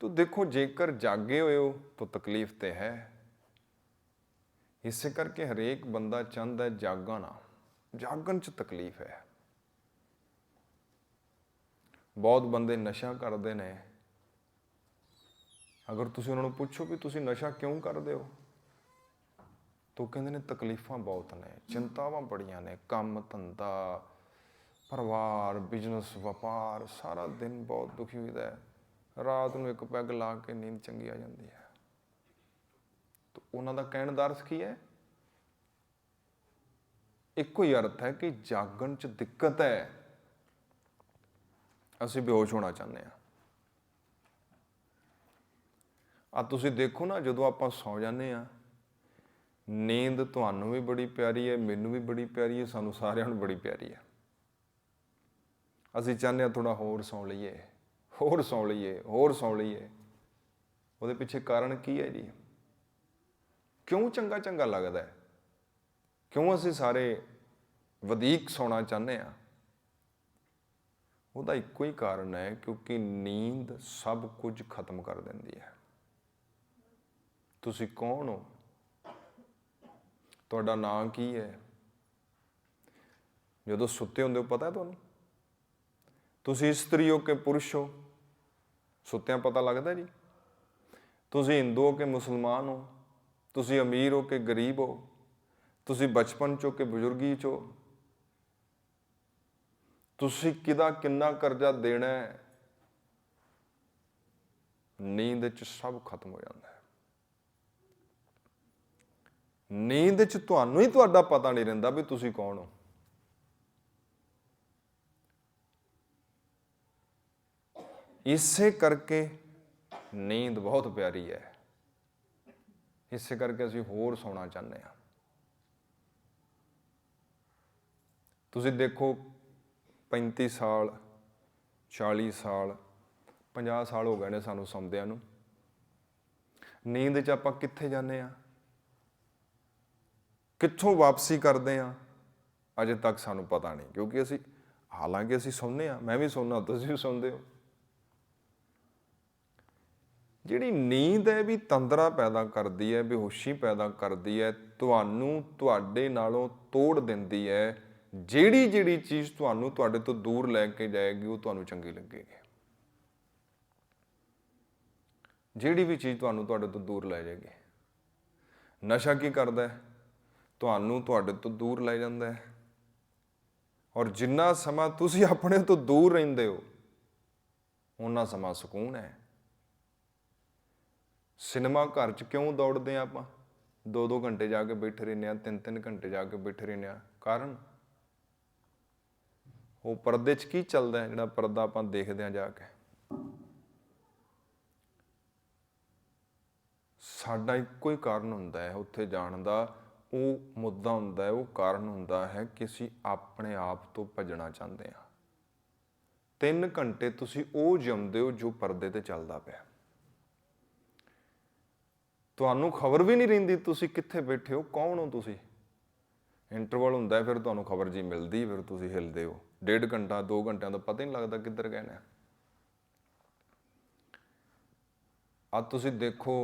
ਤੋ ਦੇਖੋ, ਜੇਕਰ ਜਾਗੇ ਹੋਏ ਹੋ, ਤਾਂ ਤਕਲੀਫ ਤੇ ਹੈ। ਇਸੇ ਕਰਕੇ ਹਰੇਕ ਬੰਦਾ ਚਾਹੁੰਦਾ ਹੈ ਜਾਗਣ ਚ ਤਕਲੀਫ ਹੈ। ਬਹੁਤ ਬੰਦੇ ਨਸ਼ਾ ਕਰਦੇ ਨੇ। ਅਗਰ ਤੁਸੀਂ ਉਹਨਾਂ ਨੂੰ ਪੁੱਛੋ ਵੀ ਤੁਸੀਂ ਨਸ਼ਾ ਕਿਉਂ ਕਰਦੇ ਹੋ, ਤੋ ਕਹਿੰਦੇ ਨੇ ਤਕਲੀਫਾਂ ਬਹੁਤ ਨੇ, ਚਿੰਤਾਵਾਂ ਬੜੀਆਂ ਨੇ, ਕੰਮ, ਧੰਦਾ, ਪਰਿਵਾਰ, ਬਿਜ਼ਨਸ, ਵਪਾਰ, ਸਾਰਾ ਦਿਨ ਬਹੁਤ ਦੁਖੀ ਹੋਈਦਾ ਹੈ। ਰਾਤ ਨੂੰ ਇੱਕ ਪੈਗ ਲਾ ਕੇ ਨੀਂਦ ਚੰਗੀ ਆ ਜਾਂਦੀ ਹੈ। ਤੋ ਉਹਨਾਂ ਦਾ ਕਹਿਣ ਦਾ ਅਰਥ ਕੀ ਹੈ? ਇੱਕੋ ਹੀ ਅਰਥ ਹੈ ਕਿ ਜਾਗਣ ਚ ਦਿੱਕਤ ਹੈ। ਅਸੀਂ ਬੇਹੋਸ਼ ਹੋਣਾ ਚਾਹੁੰਦੇ ਹਾਂ। ਆ ਤੁਸੀਂ ਦੇਖੋ ਨਾ, ਜਦੋਂ ਆਪਾਂ ਸੌ ਜਾਂਦੇ ਆ ਨੀਂਦ ਤੁਹਾਨੂੰ ਵੀ ਬੜੀ ਪਿਆਰੀ ਹੈ, ਮੈਨੂੰ ਵੀ ਬੜੀ ਪਿਆਰੀ ਹੈ, ਸਾਨੂੰ ਸਾਰਿਆਂ ਨੂੰ ਬੜੀ ਪਿਆਰੀ ਹੈ। ਅਸੀਂ ਚਾਹੁੰਦੇ ਆ ਥੋੜਾ ਹੋਰ ਸੌ ਲਈਏ। ਹੋਰ ਸੌ ਲਈਏ, ਹੋਰ ਸੌ ਲਈਏ। ਉਹਦੇ ਪਿੱਛੇ ਕਾਰਨ ਕੀ ਹੈ ਜੀ? ਕਿਉਂ ਚੰਗਾ ਚੰਗਾ ਲੱਗਦਾ ਹੈ? ਕਿਉਂ ਅਸੀਂ ਸਾਰੇ ਵਧੇਕ ਸੌਣਾ ਚਾਹੁੰਦੇ ਆ ਉਹਦਾ ਇੱਕੋ ਹੀ ਕਾਰਨ ਹੈ ਕਿਉਂਕਿ ਨੀਂਦ ਸਭ ਕੁਝ ਖਤਮ ਕਰ ਦਿੰਦੀ ਹੈ। ਤੁਸੀਂ ਕੌਣ ਹੋ? ਤੁਹਾਡਾ ਨਾਂ ਕੀ ਹੈ? ਜਦੋਂ ਸੁੱਤੇ ਹੁੰਦੇ ਹੋ, ਪਤਾ ਤੁਹਾਨੂੰ? ਤੁਸੀਂ ਇਸਤਰੀ ਹੋ ਕਿ ਪੁਰਸ਼ ਹੋ? ਸੁੱਤਿਆਂ ਪਤਾ ਲੱਗਦਾ ਜੀ। ਤੁਸੀਂ ਹਿੰਦੂ ਹੋ ਕਿ ਮੁਸਲਮਾਨ ਹੋ? ਤੁਸੀਂ ਅਮੀਰ ਹੋ ਕਿ ਗਰੀਬ ਹੋ? ਤੁਸੀਂ ਬਚਪਨ ਚੋਂ ਕਿ ਬਜ਼ੁਰਗੀ ਚੋਂ ਤੁਸੀਂ ਕਿਦਾ ਕਿੰਨਾ ਕਰਜ਼ਾ ਦੇਣਾ ਹੈ? ਨੀਂਦ 'ਚ ਸਭ ਖਤਮ ਹੋ ਜਾਂਦਾ ਹੈ। ਨੀਂਦ 'ਚ ਤੁਹਾਨੂੰ ਹੀ ਤੁਹਾਡਾ ਪਤਾ ਨਹੀਂ ਰਹਿੰਦਾ ਵੀ ਤੁਸੀਂ ਕੌਣ ਹੋ। ਇਸੇ ਕਰਕੇ ਨੀਂਦ ਬਹੁਤ ਪਿਆਰੀ ਹੈ। ਇਸੇ ਕਰਕੇ ਅਸੀਂ ਹੋਰ ਸੌਣਾ ਚਾਹੁੰਦੇ ਹਾਂ। ਤੁਸੀਂ ਦੇਖੋ 35 ਸਾਲ 40 ਸਾਲ 50 ਸਾਲ ਹੋ ਗਏ ਨੇ ਸਾਨੂੰ ਸੌਂਦਿਆਂ ਨੂੰ। ਨੀਂਦ 'ਚ ਆਪਾਂ ਕਿੱਥੇ ਜਾਂਦੇ ਆ ਕਿੱਥੋਂ ਵਾਪਸੀ ਕਰਦੇ ਆ ਅਜੇ ਤੱਕ ਸਾਨੂੰ ਪਤਾ ਨਹੀਂ, ਕਿਉਂਕਿ ਅਸੀਂ ਹਾਲਾਂਕਿ ਅਸੀਂ ਸੌਂਦੇ ਆ ਮੈਂ ਵੀ ਸੌਂਦਾ, ਤੁਸੀਂ ਵੀ ਸੌਂਦੇ ਹੋ। ਜਿਹੜੀ ਨੀਂਦ ਹੈ ਵੀ ਤੰਦਰਾ ਪੈਦਾ ਕਰਦੀ ਹੈ, ਬੇਹੋਸ਼ੀ ਪੈਦਾ ਕਰਦੀ ਹੈ, ਤੁਹਾਨੂੰ ਤੁਹਾਡੇ ਨਾਲੋਂ ਤੋੜ ਦਿੰਦੀ ਹੈ। ਜਿਹੜੀ ਜਿਹੜੀ ਚੀਜ਼ ਤੁਹਾਨੂੰ ਤੁਹਾਡੇ ਤੋਂ ਦੂਰ ਲੈ ਕੇ ਜਾਏਗੀ, ਉਹ ਤੁਹਾਨੂੰ ਚੰਗੀ ਲੱਗੇਗੀ। ਜਿਹੜੀ ਵੀ ਚੀਜ਼ ਤੁਹਾਨੂੰ ਤੁਹਾਡੇ ਤੋਂ ਦੂਰ ਲੈ ਜਾਏਗੀ। ਨਸ਼ਾ ਕੀ ਕਰਦਾ ਹੈ? ਤੁਹਾਨੂੰ ਤੁਹਾਡੇ ਤੋਂ ਦੂਰ ਲੈ ਜਾਂਦਾ ਹੈ। ਔਰ ਜਿੰਨਾ ਸਮਾਂ ਤੁਸੀਂ ਆਪਣੇ ਤੋਂ ਦੂਰ ਰਹਿੰਦੇ ਹੋ ਉਹਨਾਂ ਸਮਾਂ ਸਕੂਨ ਹੈ। ਸਿਨੇਮਾ ਘਰ 'ਚ ਕਿਉਂ ਦੌੜਦੇ ਆ ਆਪਾਂ? ਦੋ ਦੋ ਘੰਟੇ ਜਾ ਕੇ ਬੈਠੇ ਰਹਿੰਦੇ ਆ ਤਿੰਨ ਤਿੰਨ ਘੰਟੇ ਜਾ ਕੇ ਬੈਠੇ ਰਹਿੰਦੇ ਆ। ਕਾਰਨ? ਉਹ ਪਰਦੇ 'ਚ ਕੀ ਚੱਲਦਾ ਹੈ ਜਿਹੜਾ ਪਰਦਾ ਆਪਾਂ ਦੇਖਦੇ ਆ ਜਾ ਕੇ? ਸਾਡਾ ਇੱਕੋ ਹੀ ਕਾਰਨ ਹੁੰਦਾ ਹੈ ਉੱਥੇ ਜਾਣ ਦਾ। ਉਹ ਮੁੱਦਾ ਹੁੰਦਾ ਹੈ, ਉਹ ਕਾਰਨ ਹੁੰਦਾ ਹੈ ਕਿ ਅਸੀਂ ਆਪਣੇ ਆਪ ਤੋਂ ਭੱਜਣਾ ਚਾਹੁੰਦੇ ਹਾਂ 3 ਘੰਟੇ ਤੁਸੀਂ ਉਹ ਜੰਮਦੇ ਹੋ ਜੋ ਪਰਦੇ ਤੇ ਚੱਲਦਾ ਪਿਆ। ਤੁਹਾਨੂੰ ਖਬਰ ਵੀ ਨਹੀਂ ਰਹਿੰਦੀ ਤੁਸੀਂ ਕਿੱਥੇ ਬੈਠੇ ਹੋ, ਕੌਣ ਹੋ ਤੁਸੀਂ? ਇੰਟਰਵਲ ਹੁੰਦਾ ਫਿਰ ਤੁਹਾਨੂੰ ਖਬਰ ਜੀ ਮਿਲਦੀ, ਫਿਰ ਤੁਸੀਂ ਹਿਲਦੇ ਹੋ। ਡੇਢ ਘੰਟਾ 2 ਘੰਟਿਆਂ ਦਾ ਪਤਾ ਹੀ ਨਹੀਂ ਲੱਗਦਾ ਕਿੱਧਰ ਗਏ ਨੇ। ਆ ਤੁਸੀਂ ਦੇਖੋ,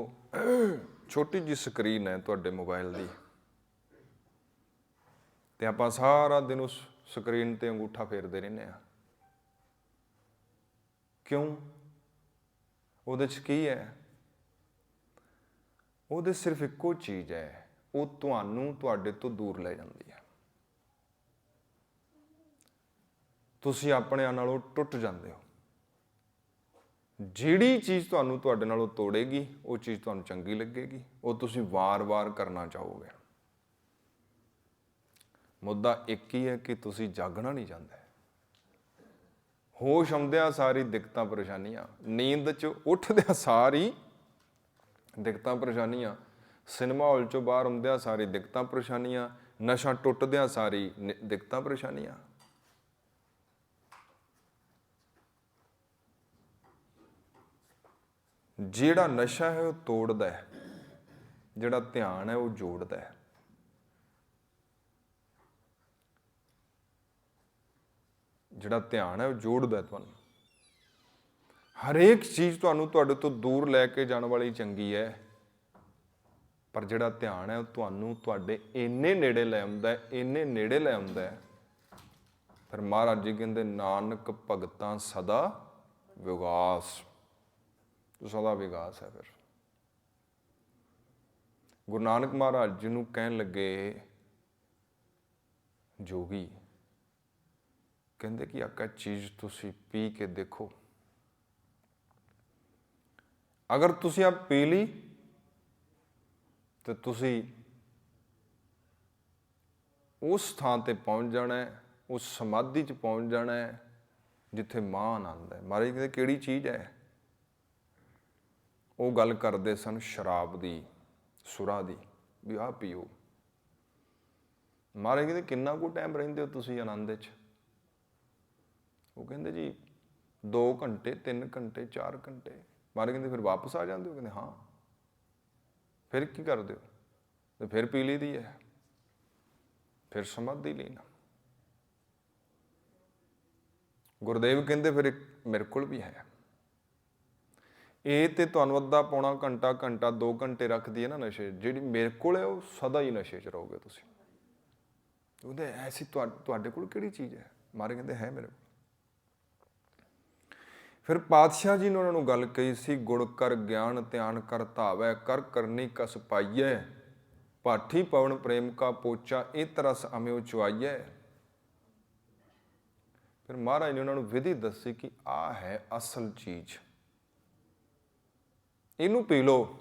ਛੋਟੀ ਜੀ ਸਕਰੀਨ ਹੈ ਤੁਹਾਡੇ ਮੋਬਾਈਲ ਦੀ। ਤੇ ਆਪਾਂ ਸਾਰਾ ਦਿਨ ਉਸ ਸਕਰੀਨ ਤੇ ਅੰਗੂਠਾ ਫੇਰਦੇ ਰਹਿੰਦੇ ਆ ਕਿਉਂ? ਉਹਦੇ 'ਚ ਕੀ ਹੈ? ਉਹਦੇ ਸਿਰਫ ਇੱਕੋ ਚੀਜ਼ ਹੈ, ਉਹ ਤੁਹਾਨੂੰ ਤੁਹਾਡੇ ਤੋਂ ਦੂਰ ਲੈ ਜਾਂਦੀ ਹੈ। ਤੁਸੀਂ ਆਪਣਿਆਂ ਨਾਲੋਂ ਟੁੱਟ ਜਾਂਦੇ ਹੋ। ਜਿਹੜੀ ਚੀਜ਼ ਤੁਹਾਨੂੰ ਤੁਹਾਡੇ ਨਾਲੋਂ ਤੋੜੇਗੀ, ਉਹ ਚੀਜ਼ ਤੁਹਾਨੂੰ ਚੰਗੀ ਲੱਗੇਗੀ, ਉਹ ਤੁਸੀਂ ਵਾਰ-ਵਾਰ ਕਰਨਾ ਚਾਹੋਗੇ। ਮੁੱਦਾ ਇੱਕ ਹੀ ਹੈ ਕਿ ਤੁਸੀਂ ਜਾਗਣਾ ਨਹੀਂ ਚਾਹੁੰਦੇ। ਹੋਸ਼ ਆਉਂਦਿਆਂ ਸਾਰੀ ਦਿੱਕਤਾਂ, ਪਰੇਸ਼ਾਨੀਆਂ, ਨੀਂਦ 'ਚ ਉੱਠਦਿਆਂ ਸਾਰੀ ਦਿੱਕਤਾਂ ਪਰੇਸ਼ਾਨੀਆਂ। ਸਿਨੇਮਾ ਹਾਲ ਚੋਂ ਬਾਹਰ ਆਉਂਦਿਆਂ ਸਾਰੀ ਦਿੱਕਤਾਂ ਪਰੇਸ਼ਾਨੀਆਂ, ਨਸ਼ਾ ਟੁੱਟਦਿਆਂ ਸਾਰੀ ਦਿੱਕਤਾਂ ਪਰੇਸ਼ਾਨੀਆਂ। ਜਿਹੜਾ ਨਸ਼ਾ ਹੈ ਉਹ ਤੋੜਦਾ ਹੈ, ਜਿਹੜਾ ਧਿਆਨ ਹੈ ਉਹ ਜੋੜਦਾ ਹੈ। ਜਿਹੜਾ ਧਿਆਨ ਹੈ ਉਹ ਜੋੜਦਾ ਤੁਹਾਨੂੰ। ਹਰੇਕ ਚੀਜ਼ ਤੁਹਾਨੂੰ ਤੁਹਾਡੇ ਤੋਂ ਦੂਰ ਲੈ ਕੇ ਜਾਣ ਵਾਲੀ ਚੰਗੀ ਹੈ। ਪਰ ਜਿਹੜਾ ਧਿਆਨ ਹੈ ਉਹ ਤੁਹਾਨੂੰ ਤੁਹਾਡੇ ਇੰਨੇ ਨੇੜੇ ਲੈ ਆਉਂਦਾ ਹੈ, ਇੰਨੇ ਨੇੜੇ ਲੈ ਆਉਂਦਾ ਹੈ। ਫਿਰ ਮਹਾਰਾਜ ਜੀ ਕਹਿੰਦੇ, ਨਾਨਕ ਭਗਤਾਂ ਸਦਾ ਵਿਗਾਸ। ਤੋ ਸਦਾ ਵਿਗਾਸ ਹੈ ਫਿਰ। ਗੁਰੂ ਨਾਨਕ ਮਹਾਰਾਜ ਜੀ ਨੂੰ ਕਹਿਣ ਲੱਗੇ, ਜੋਗੀ, ਕਹਿੰਦੇ ਕਿ ਆਕਾ ਚੀਜ਼ ਤੁਸੀਂ ਪੀ ਕੇ ਦੇਖੋ। ਅਗਰ ਤੁਸੀਂ ਆ ਪੀ ਲਈ, ਤੇ ਤੁਸੀਂ ਉਸ ਥਾਂ ਤੇ ਪਹੁੰਚ ਜਾਣਾ ਹੈ, ਉਸ ਸਮਾਧੀ 'ਚ ਪਹੁੰਚ ਜਾਣਾ ਹੈ, ਜਿੱਥੇ ਮਾਂ ਆਨੰਦ ਹੈ। ਮਹਾਰਾਜ ਕਹਿੰਦੇ ਕਿਹੜੀ ਚੀਜ਼ ਹੈ? ਉਹ ਗੱਲ ਕਰਦੇ ਸਨ ਸ਼ਰਾਬ ਦੀ, ਸੁਰਾ ਦੀ, ਵੀ ਆਹ ਪੀਓ। ਮਹਾਰਾਜ ਕਹਿੰਦੇ, ਕਿੰਨਾ ਕੁ ਟਾਈਮ ਰਹਿੰਦੇ ਹੋ ਤੁਸੀਂ ਆਨੰਦ ਵਿੱਚ ਉਹ ਕਹਿੰਦੇ ਜੀ 2 ਘੰਟੇ 3 ਘੰਟੇ 4 ਘੰਟੇ। ਮਾਰੇ ਕਹਿੰਦੇ, ਫਿਰ ਵਾਪਸ ਆ ਜਾਂਦੇ ਹੋ? ਕਹਿੰਦੇ, ਹਾਂ। ਫਿਰ ਕੀ ਕਰਦੇ ਹੋ? ਤੇ ਫਿਰ ਪੀ ਲਈਦੀ ਹੈ ਫਿਰ ਸਮਾਧੀ ਲੈਣਾ ਗੁਰਦੇਵ ਕਹਿੰਦੇ, ਫਿਰ ਇੱਕ ਮੇਰੇ ਕੋਲ ਵੀ ਹੈ। ਇਹ ਤੇ ਤੁਹਾਨੂੰ ਅੱਧਾ ਪੌਣਾ ਘੰਟਾ ਘੰਟਾ 2 ਘੰਟੇ ਰੱਖਦੀ ਹੈ ਨਾ ਨਸ਼ੇ, ਜਿਹੜੀ ਮੇਰੇ ਕੋਲ ਹੈ ਉਹ ਸਦਾ ਹੀ ਨਸ਼ੇ 'ਚ ਰਹੋਗੇ ਤੁਸੀਂ। ਉਹਦੇ ਐਸੀ ਤੁਹਾ- ਤੁਹਾਡੇ ਕੋਲ ਕਿਹੜੀ ਚੀਜ਼ ਹੈ ਮਾਰੇ ਕਹਿੰਦੇ, ਹੈ ਮੇਰੇ ਕੋਲ। ਫਿਰ ਪਾਤਸ਼ਾਹ ਜੀ ਨੇ ਉਹਨਾਂ ਨੂੰ ਗੱਲ ਕਹੀ ਸੀ, ਗੁੜ ਕਰ ਗਿਆਨ, ਧਿਆਨ ਕਰ ਧਾਵੈ, ਕਰ ਕਰਨੀ ਕਸ ਪਾਈਐ। ਪਾਠੀ ਪਵਨ ਪ੍ਰੇਮ ਕਾ ਪੋਚਾ, ਇਹ ਤਰਸ ਅਮਿਓ ਚੁਆਈਐ ਫਿਰ ਮਹਾਰਾਜ ਨੇ ਉਹਨਾਂ ਨੂੰ ਵਿਧੀ ਦੱਸੀ ਕਿ ਆ ਹੈ ਅਸਲ ਚੀਜ਼। ਇਹਨੂੰ ਪੀ ਲਓ।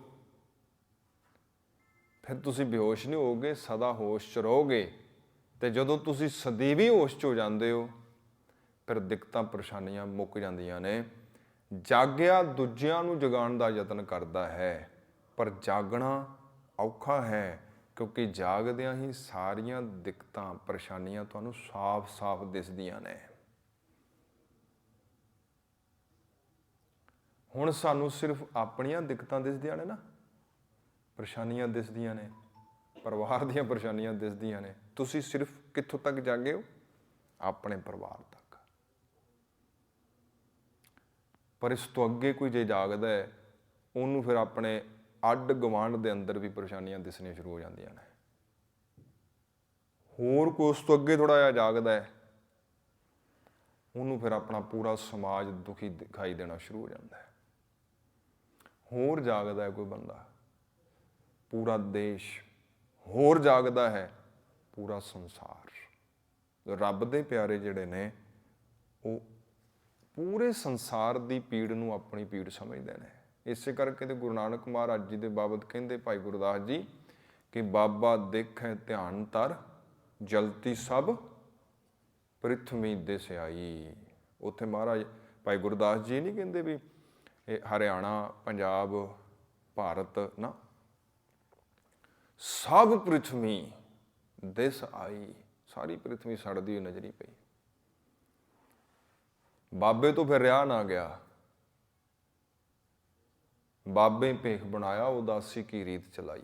ਫਿਰ ਤੁਸੀਂ ਬੇਹੋਸ਼ ਨਹੀਂ ਹੋਗੇ ਸਦਾ ਹੋਸ਼ ਚ ਰਹੋਗੇ। ਤੇ ਜਦੋਂ ਤੁਸੀਂ ਸਦੀਵੀ ਹੋਸ਼ ਚ ਹੋ ਜਾਂਦੇ ਹੋ ਫਿਰ ਦਿੱਕਤਾਂ, ਪਰੇਸ਼ਾਨੀਆਂ ਮੁੱਕ ਜਾਂਦੀਆਂ ਨੇ। ਜਾਗਿਆ ਦੂਜਿਆਂ ਨੂੰ ਜਗਾਉਣ ਦਾ ਯਤਨ ਕਰਦਾ ਹੈ। ਪਰ ਜਾਗਣਾ ਔਖਾ ਹੈ, ਕਿਉਂਕਿ ਜਾਗਦਿਆਂ ਹੀ ਸਾਰੀਆਂ ਦਿੱਕਤਾਂ, ਪਰੇਸ਼ਾਨੀਆਂ ਤੁਹਾਨੂੰ ਸਾਫ਼-ਸਾਫ਼ ਦਿਸਦੀਆਂ ਨੇ। ਹੁਣ ਸਾਨੂੰ ਸਿਰਫ ਆਪਣੀਆਂ ਦਿੱਕਤਾਂ ਦਿਸਦੀਆਂ ਨੇ ਨਾ। ਪਰੇਸ਼ਾਨੀਆਂ ਦਿਸਦੀਆਂ ਨੇ, ਪਰਿਵਾਰ ਦੀਆਂ ਪਰੇਸ਼ਾਨੀਆਂ ਦਿਸਦੀਆਂ ਨੇ। ਤੁਸੀਂ ਸਿਰਫ ਕਿੱਥੋਂ ਤੱਕ ਜਾਗੇ ਹੋ? ਆਪਣੇ ਪਰਿਵਾਰ ਤੱਕ। ਪਰ ਇਸ ਤੋਂ ਅੱਗੇ ਕੋਈ ਜੇ ਜਾਗਦਾ ਹੈ, ਉਹਨੂੰ ਫਿਰ ਆਪਣੇ ਅੱਡ ਗਵਾਂਡ ਦੇ ਅੰਦਰ ਵੀ ਪਰੇਸ਼ਾਨੀਆਂ ਦਿਸਣੀਆਂ ਸ਼ੁਰੂ ਹੋ ਜਾਂਦੀਆਂ ਨੇ। ਹੋਰ ਕੋਈ ਉਸ ਤੋਂ ਅੱਗੇ ਥੋੜਾ ਜਿਹਾ ਜਾਗਦਾ ਹੈ, ਉਹਨੂੰ ਫਿਰ ਆਪਣਾ ਪੂਰਾ ਸਮਾਜ ਦੁਖੀ ਦਿਖਾਈ ਦੇਣਾ ਸ਼ੁਰੂ ਹੋ ਜਾਂਦਾ ਹੈ। ਹੋਰ ਜਾਗਦਾ ਹੈ ਕੋਈ ਬੰਦਾ, ਪੂਰਾ ਦੇਸ਼ ਹੋਰ ਜਾਗਦਾ ਹੈ, ਪੂਰਾ ਸੰਸਾਰ। ਰੱਬ ਦੇ ਪਿਆਰੇ ਜਿਹੜੇ ਨੇ, ਉਹ ਪੂਰੇ ਸੰਸਾਰ ਦੀ ਪੀੜ ਨੂੰ ਆਪਣੀ ਪੀੜ ਸਮਝਦੇ ਨੇ। ਇਸੇ ਕਰਕੇ ਤੇ ਗੁਰੂ ਨਾਨਕ ਮਹਾਰਾਜ ਜੀ ਦੇ ਬਾਬਤ ਕਹਿੰਦੇ ਭਾਈ ਗੁਰਦਾਸ ਜੀ ਕਿ ਬਾਬਾ ਦੇਖੈ ਧਿਆਨ ਤਰ ਜਲਤੀ ਸਭ ਪ੍ਰਿਥਵੀ ਦਿਸ ਆਈ ਉੱਥੇ ਮਹਾਰਾਜ ਭਾਈ ਗੁਰਦਾਸ ਜੀ ਨਹੀਂ ਕਹਿੰਦੇ ਵੀ ਇਹ ਹਰਿਆਣਾ, ਪੰਜਾਬ, ਭਾਰਤ, ਨਾ। ਸਭ ਪ੍ਰਿਥਵੀ ਦਿਸ ਆਈ। ਸਾਰੀ ਪ੍ਰਿਥਵੀ ਸੜਦੀ ਹੋਈ ਨਜ਼ਰੀ ਪਈ। ਬਾਬੇ ਤੋਂ ਫਿਰ ਰਿਆ ਨਾ ਗਿਆ। ਬਾਬੇ ਭੇਖ ਬਣਾਇਆ, ਉਦਾਸੀ ਕੀ ਰੀਤ ਚਲਾਈ।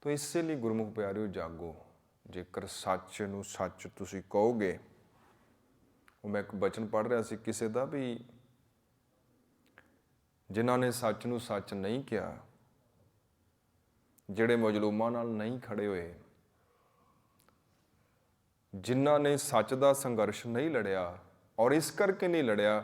ਤੋ ਇਸੇ ਲਈ ਗੁਰਮੁਖ ਪਿਆਰਿਓ, ਜਾਗੋ, ਜੇਕਰ ਸੱਚ ਨੂੰ ਸੱਚ ਤੁਸੀਂ ਕਹੋਗੇ, ਉਹ ਮੈਂ ਇੱਕ ਬਚਨ ਪੜ੍ਹ ਰਿਹਾ ਸੀ ਕਿਸੇ ਦਾ ਵੀ, ਜਿਨ੍ਹਾਂ ਨੇ ਸੱਚ ਨੂੰ ਸੱਚ ਨਹੀਂ ਕਿਹਾ, ਜਿਹੜੇ ਮਜਲੂਮਾਂ ਨਾਲ ਨਹੀਂ ਖੜੇ ਹੋਏ ਜਿਨ੍ਹਾਂ ਨੇ ਸੱਚ ਦਾ ਸੰਘਰਸ਼ ਨਹੀਂ ਲੜਿਆ ਔਰ ਇਸ ਕਰਕੇ ਨਹੀਂ ਲੜਿਆ